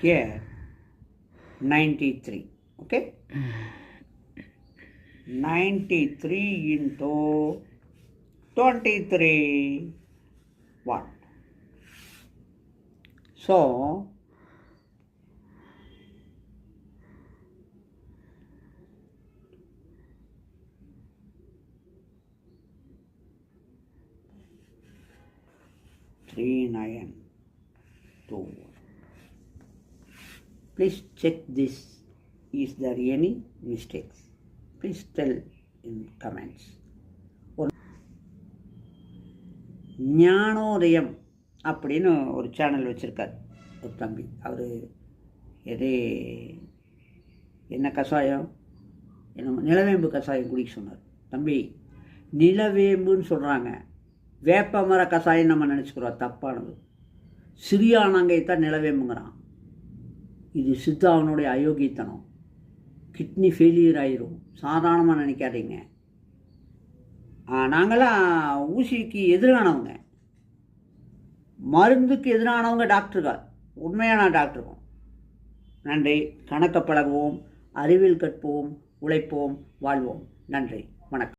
here 93 okay? 93 into 23 what? So three nine two please check this is there any mistakes please tell in comments ஒரு ஞானோதயம் அப்படின்னு ஒரு channel வச்சுருக்கார். ஒரு தம்பி. அவர் எதே என்ன கஷாயம் என்ன நிலவேம்பு கஷாயம் குடிக்க சொன்னார். தம்பி நிலவேம்புன்னு சொல்கிறாங்க வேப்ப மர கஷாயம் நம்ம நினச்சிக்கிறோம். தப்பானது. சிறியானங்கை தான் நிலவேம்புங்கிறான். இது சித்தாவனுடைய அயோக்கியத்தனம். கிட்னி ஃபெயிலியர் ஆயிரும். சாதாரணமாக நினைக்காதீங்க. நாங்களாம் ஊசிக்கு எதிரானவங்க. மருந்துக்கு எதிரானவங்க டாக்டர்கள். உண்மையான டாக்டர்கள் நன்றி. கணக்க பழகுவோம். அறிவில் கற்போம். உழைப்போம். வாழ்வோம். நன்றி. வணக்கம்.